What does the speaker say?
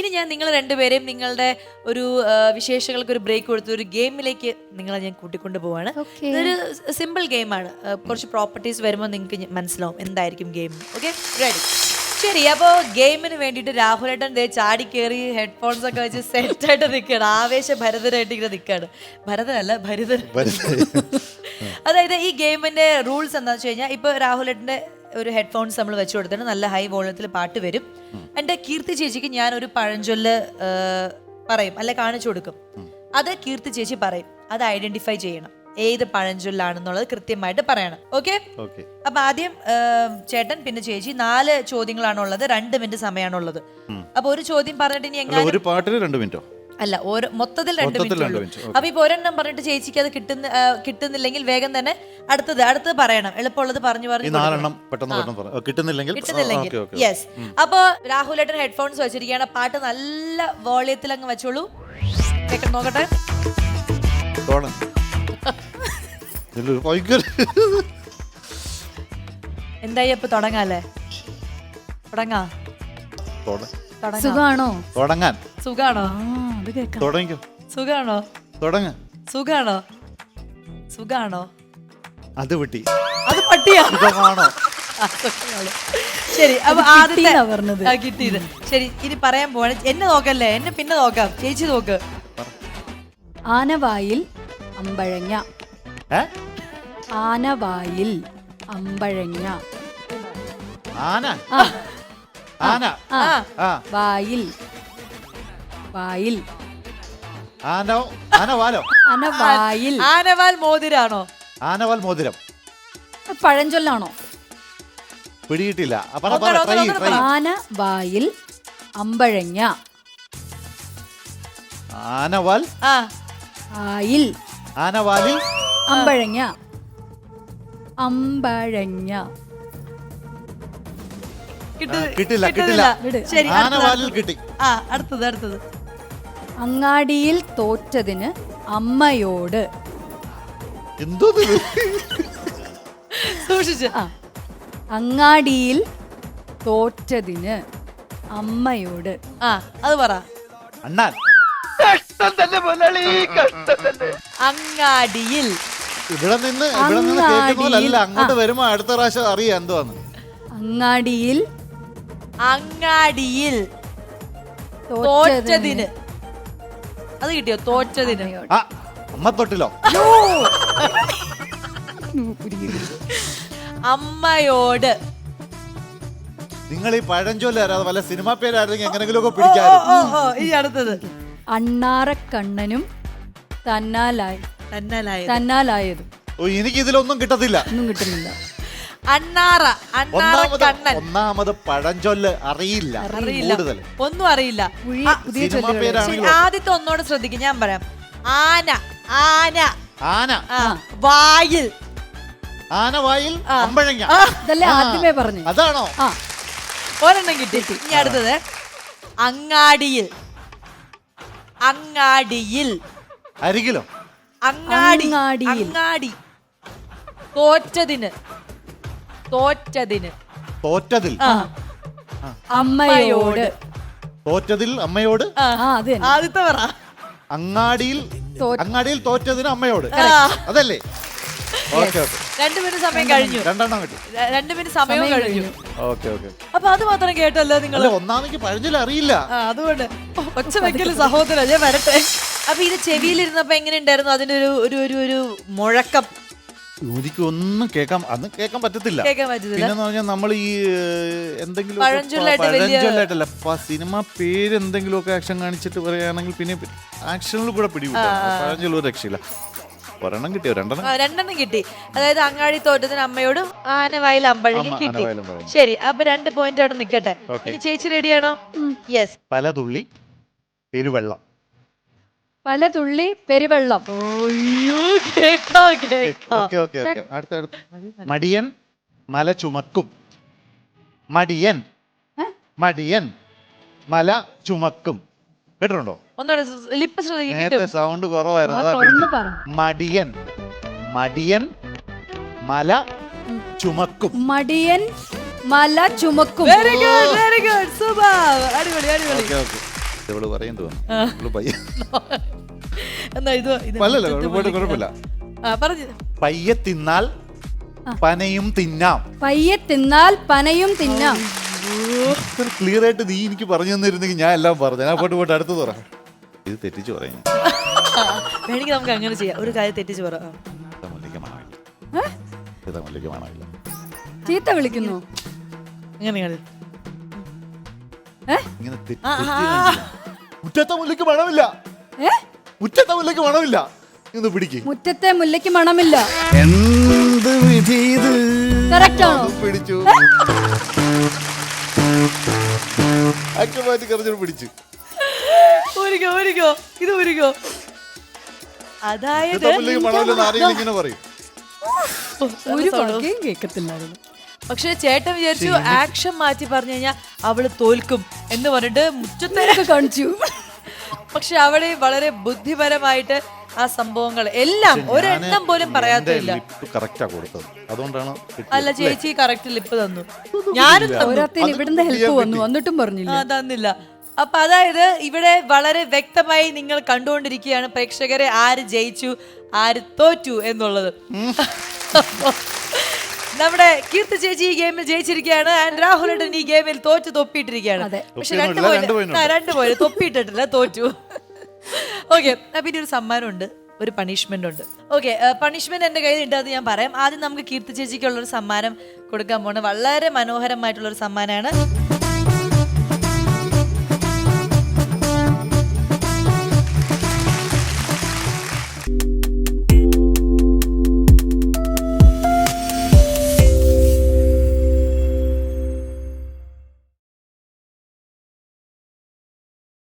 ഇനി ഞാൻ നിങ്ങൾ രണ്ടുപേരെയും നിങ്ങളുടെ ഒരു വിശേഷങ്ങൾക്ക് ഒരു ബ്രേക്ക് കൊടുത്ത് ഒരു ഗെയിമിലേക്ക് നിങ്ങളെ ഞാൻ കൂട്ടിക്കൊണ്ട് പോവാണ്. ഇതൊരു സിമ്പിൾ ഗെയിമാണ് കുറച്ച് പ്രോപ്പർട്ടീസ് വരുമ്പോൾ നിങ്ങൾക്ക് മനസ്സിലാവും എന്തായിരിക്കും ഗെയിം ഓക്കെ റെഡി ശരി അപ്പോൾ ഗെയിമിന് വേണ്ടിയിട്ട് രാഹുലേട്ടൻ ദേ ചാടി കയറി ഹെഡ്ഫോൺസ് ഒക്കെ വെച്ച് സെറ്റായിട്ട് നിൽക്കുകയാണ് ആവേശ ഭരതനായിട്ട് ഇങ്ങനെ നിൽക്കുകയാണ് ഭരതനല്ല ഭരിതൻ. അതായത് ഈ ഗെയിമിന്റെ റൂൾസ് എന്താണെന്ന് വെച്ച് കഴിഞ്ഞാൽ ഇപ്പൊ രാഹുലേട്ടന്റെ ഒരു ഹെഡ്ഫോൺസ് നമ്മൾ വെച്ചു കൊടുത്തിട്ട് നല്ല ഹൈ വോളത്തിൽ പാട്ട് വരും. എന്റെ കീർത്തി ചേച്ചിക്ക് ഞാൻ ഒരു പഴഞ്ചൊല്ല് പറയും. അല്ലെ കാണിച്ചു കൊടുക്കും. അത് കീർത്തി ചേച്ചി പറയും. അത് ഐഡന്റിഫൈ ചെയ്യണം. ഏത് പഴഞ്ചൊല്ലാണെന്നുള്ളത് കൃത്യമായിട്ട് പറയണം. ഓക്കെ? ഓക്കെ. അപ്പൊ ആദ്യം ചേട്ടൻ പിന്നെ ചേച്ചി നാല് ചോദ്യങ്ങളാണുള്ളത്. രണ്ട് മിനിറ്റ് സമയമാണുള്ളത്. അപ്പൊ ഒരു ചോദ്യം പറഞ്ഞിട്ട് ഇനി എങ്ങനെ ഒരു പാട്ടിന് രണ്ട് മിനിറ്റോ? അല്ല ഓരോ മൊത്തത്തിൽ രണ്ട് മൊത്തത്തിൽ മിനിറ്റ് രണ്ട് ഉള്ളൂ. minute. അപ്പൊ ഇപ്പൊ ഒരെണ്ണം പറഞ്ഞിട്ട് ചേച്ചിക്ക് അത് കിട്ടുന്ന ആ, കിട്ടുന്നില്ലെങ്കിൽ വേഗം തന്നെ അടുത്തത് അടുത്തത് പറയണം. എളുപ്പമുള്ളത് പറഞ്ഞു ഈ പറഞ്ഞു നാലെണ്ണം പെട്ടെന്ന് കിട്ടുന്നില്ലെങ്കിൽ കിട്ടുന്നില്ലെങ്കിൽ. ഓക്കെ ഓക്കെ യെസ് അപ്പൊ രാഹുലേട്ടൻ ഹെഡ്ഫോൺസ് വെച്ചിരിക്കുകയാണ്. പാട്ട് നല്ല വോളിയത്തിൽ അങ്ങ് വെച്ചോളൂ. കേട്ടോ നോക്കട്ടെ. തോണം ഇതിലൊരു ഭയങ്കര എന്തായി അപ്പൊ തുടങ്ങാല്ലേ? തുടങ്ങാ. തോട- തുടങ്ങാം. സുഖാണോ? തുടങ്ങാൻ. സുഖാണോ? ആ. അത് തുടങ്ങിക്കോ. സുഖാണോ? തുടങ്ങ. സുഖാണോ? സുഖാണോ? അത് വിട്ടി. അത് പട്ടിയാ? സുഖമാണോ ശരി അപ്പൊ ആദ്യത്തെ പറഞ്ഞത്. കിട്ടിയത് ശരി ഇനി പറയാൻ പോവാണ്. എന്നെ നോക്കല്ലേ? എന്നെ പിന്നെ നോക്കാം. ചേച്ചി നോക്ക്. ആനവായിൽ അമ്പഴങ്ങ. ഏ? ആനവായിൽ അമ്പഴങ്ങ. ആന? ആ. ആന. ആ. ആ. വായിൽ വായിൽ. ആനോ ആന ആനവാൽ മോതിരാണോ? ആനവാൽ മോതിരം. പഴഞ്ചൊല്ലാണോ? പിടിയിട്ടില്ല. ആ, പറ ഒന്നര, പറ ഒന്നര, ട്രൈ ഒന്നര ട്രൈ പറ. ആനവായിൽ അമ്പഴങ്ങ. ആനവാൽ? ആ. ആയിൽ ആനവാലി അമ്പഴങ്ങ. അമ്പഴങ്ങ. കിട്ടു- കിട്ടില്ല, കിട്ടുന്നില്ല. കിട്ടില്ല. ശരി അടുത്തത്, ആനവാലിൽ കിട്ടി. ആ അടുത്തത് അടുത്തത്. അങ്ങാടിയിൽ തോറ്റതിന് അമ്മയോട്. എന്തോ സൂക്ഷിച്ച്. ആ. അങ്ങാടിയിൽ തോറ്റതിന് അമ്മയോട്. ആ അത് പറ. അണ്ണാൻ. അങ്ങാടിയിൽ. ഇവിടെ നിന്ന് ഇവിടെ നിന്ന് കേൾക്കുന്നതല്ല. അങ്ങോട്ട് വരുമ്പോ അടുത്ത പ്രാവശ്യം അറിയാം എന്തുവാന്ന് അങ്ങാടിയിൽ അങ്ങാടിയിൽ തോറ്റതിന് അത് കിട്ടിയോ? തോറ്റതിന്. ആ അമ്മ തൊട്ടിലോ? അമ്മയോട്. നിങ്ങൾ ഈ പഴഞ്ചൊല്ല അറിയാതെ വല്ല സിനിമാ പേരായിരുന്നെങ്കിൽ എങ്ങനെങ്കിലും ഒക്കെ ഓ പിടിക്കാറ് ഓ ഓ ഇനി അടുത്തത്. അണ്ണാറക്കണ്ണനും തന്നാലായി. തന്നാലായത്. തന്നാലായതും. ഓ എനിക്ക് ഇതിലൊന്നും കിട്ടത്തില്ല. ഒന്നും കിട്ടുന്നില്ല. അണ്ണാറ അണ്ണാറ ഒന്നാമത് കണ്ണൻ. ഒന്നാമത് പഴഞ്ചൊല്ല് അറിയില്ല അറിയില്ല. കൂടുതൽ. ഒന്നും അറിയില്ല. ആ, പുതിയ സിനിമ ചൊല്ലുകൾ. ശരി, പേരാണെങ്കിലും ആദ്യത്തെ ഒന്നോട് ശ്രദ്ധിക്കും ഞാൻ പറയാം. ആന ആന. ആന. ആ വായിൽ. ആന വായിൽ അമ്പഴങ്ങ. ഇതല്ലേ. ആദ്യമേ പറഞ്ഞു. അതാണോ? ആ. ഒരെണ്ണം കിട്ടി. ഇനി അടുത്തത്. അങ്ങാടിയിൽ. അങ്ങാടിയിൽ. അരികിലോ? അങ്ങാടി. അങ്ങാടിയിൽ. അങ്ങാടി. തോറ്റതിന്. തോറ്റതിന്. തോറ്റതിൽ. ആ. അമ്മയോട്. തോറ്റതിൽ അമ്മയോട്? ആ. അത് തന്നെ. ആദ്യത്തെ പറ. അങ്ങാടിയിൽ തോറ്റ- അങ്ങാടിയിൽ തോറ്റതിന് അമ്മയോട്. അതല്ലേ? ഓക്കെ ഓക്കെ രണ്ടു മിനിറ്റ് സമയം കഴിഞ്ഞു. രണ്ടെണ്ണം കിട്ടി. ര- രണ്ട് മിനിറ്റ് സമയം കഴിഞ്ഞു. ഓക്കെ ഓക്കെ അപ്പൊ അത് മാത്രം കേട്ടല്ലോ നിങ്ങൾ അല്ല ഒന്നാമെങ്കിൽ പഴഞ്ചൊല്ല അറിയില്ല. ആ അതുകൊണ്ട്. ഒച്ച വെക്കൽ സഹോദര ഞാൻ വരട്ടെ. അപ്പൊ ഇത് ചെവിയിലിരുന്നപ്പോ എങ്ങനെ ഉണ്ടായിരുന്നു? അതിന്റെ ഒരു ഒരു ഒരു ഒരു മുഴക്കം. എനിക്ക് ഒന്നും കേൾക്കാൻ അന്ന് കേൾക്കാൻ പറ്റത്തില്ല. കേൾക്കാൻ പിന്നെന്ന് പറഞ്ഞാൽ നമ്മൾ ഈ എന്തെങ്കിലും പഴഞ്ചൊല്ലായിട്ട് വലിയ- പഴഞ്ചൊല്ലായിട്ടല്ല സിനിമ പേര് എന്തെങ്കിലും ഒക്കെ ആക്ഷൻ കാണിച്ചിട്ട് പറയുകയാണെങ്കിൽ പിന്നെ ആക്ഷനിൽ കൂടെ പിടിവിട്ട പഴഞ്ചൊല്ല ഒരു രക്ഷയില്ല. ഒരെണ്ണം കിട്ടിയോ? രണ്ടെണ്ണം? ആ, രണ്ടെണ്ണം കിട്ടി. അതായത് അങ്ങാടി തോറ്റത്തിന് അമ്മയോടും ആനവായിൽ അമ്പഴകി അമ്മ, കിട്ടി. ശരി അപ്പൊ രണ്ട് പോയിന്റ് അവിടെ നിക്കട്ടെ. Okay. ഇനി ചേച്ചി റെഡിയാണോ യെസ് പല തുള്ളി പെരുവെള്ളം. പല തുള്ളി പെരുവെള്ളം. കേട്ടോ കേട്ടോ. Okay okay okay. അടുത്ത അടുത്ത. മടിയൻ മല ചുമക്കും. മടിയൻ മടിയൻ മല ചുമക്കും. കേട്ടിട്ടുണ്ടോ? ഒന്നുകൂടെ ലിപ്പ് ശ്രദ്ധിക്കും. നേരത്തെ സൗണ്ട് കുറവായിരുന്നു ആ, അതാ തുറന്ന് പറ. മടിയൻ മടിയൻ മല ചുമക്കും. മടിയൻ മല ചുമക്കും. Very good very good super. അടിപൊളി അടിപൊളി. Okay okay. ഇവൾ ഇവൾ പയ്യ എന്നാ ഇത് ഇത് കുഴപ്പമില്ല. ആ പറഞ്ഞു. പയ്യെ തിന്നാൽ പനയും തിന്നാം. പയ്യെ തിന്നാൽ പനയും തിന്നാം. ക്ലിയർ ആയിട്ട് നീ എനിക്ക് പറഞ്ഞു തന്നിരുന്നെങ്കിൽ ഞാൻ എല്ലാം പറഞ്ഞു. ഞാൻ പോട്ട് പോട്ട് അടുത്ത് തുറ ഇത് തെറ്റിച്ചു പറയും. വേണമെങ്കിൽ നമുക്ക് അങ്ങനെ ചെയ്യാം. ഒരു കാര്യം തെറ്റിച്ച് പറ. ആ. ഇതാ മുല്ലയ്ക്ക് മണമില്ല ഏ? ഇതാ മുല്ലയ്ക്ക് മണമില്ല ചീത്ത വിളിക്കുന്നു. അങ്ങനെയാണ് ഏ? ഇങ്ങനെ തെറ്റി തെറ്റി കാണിക്കില്ല. മുറ്റത്തെ മുല്ലയ്ക്ക് മണമില്ല ഏ? മുറ്റത്തെ മുല്ലയ്ക്ക് മണമില്ല. ഇന്ന് പിടിക്ക്. മുറ്റത്തെ മുല്ലയ്ക്ക് മണമില്ല. എന്ത് വിധി ഇത്? കറക്റ്റ് ആണോ? പിടിച്ചു. അക്കമാറ്റി കറച്ചു പിടിച്ചു. ഒരുക്കോ ഒരുക്കോ ഇത് ഒരുക്കോ അതായത് ഇങ്ങനെ പറയും. ഒരു വാക്കുകയും കേൾക്കത്തില്ലായിരുന്നു. പക്ഷെ ചേട്ടൻ വിചാരിച്ചു ആക്ഷൻ മാറ്റി പറഞ്ഞു കഴിഞ്ഞാൽ അവൾ തോൽക്കും എന്ന് പറഞ്ഞിട്ട് മുറ്റത്തേക്ക് കാണിച്ചു. പക്ഷെ അവിടെ വളരെ ബുദ്ധിപരമായിട്ട് ആ സംഭവങ്ങൾ എല്ലാം ഒരെണ്ണം പോലും പറയാത്തില്ല കറക്റ്റാ കൊടുത്തത്. അതുകൊണ്ടാണ് അല്ല ചേച്ചി കറക്റ്റ് ലിപ്പ് തന്നു. ഞാനും ഓരോരുത്തരും ഇവിടുന്ന് ഹെൽപ്പ് വന്നു. എന്നിട്ടും പറഞ്ഞില്ല. തന്നില്ല. അപ്പൊ അതായത് ഇവിടെ വളരെ വ്യക്തമായി നിങ്ങൾ കണ്ടുകൊണ്ടിരിക്കുകയാണ്. പ്രേക്ഷകരെ ആര് ജയിച്ചു ആര് തോറ്റു എന്നുള്ളത്. നമ്മുടെ കീർത്തി ചേച്ചി ഈ ഗെയിമിൽ ജയിച്ചിരിക്കുകയാണ്. ആൻഡ് രാഹുൽ ഈ ഗെയിമിൽ തോറ്റു തൊപ്പിയിട്ടിരിക്കുകയാണ്. അതെ. പക്ഷെ രണ്ട് പോയിന്റ് ആ, രണ്ട് പോയിന്റ് തൊപ്പിയിട്ടിട്ടില്ല തോറ്റു. ഓക്കെ പിന്നെ ഒരു സമ്മാനമുണ്ട്. ഒരു പണിഷ്മെന്റ് ഉണ്ട്. ഓക്കെ പണിഷ്മെന്റ് എന്റെ കയ്യിലുണ്ട് അത് ഞാൻ പറയാം. ആദ്യം നമുക്ക് കീർത്തി ചേച്ചിക്കുള്ള ഒരു സമ്മാനം കൊടുക്കാൻ പോണ. വളരെ മനോഹരമായിട്ടുള്ള ഒരു സമ്മാനമാണ്.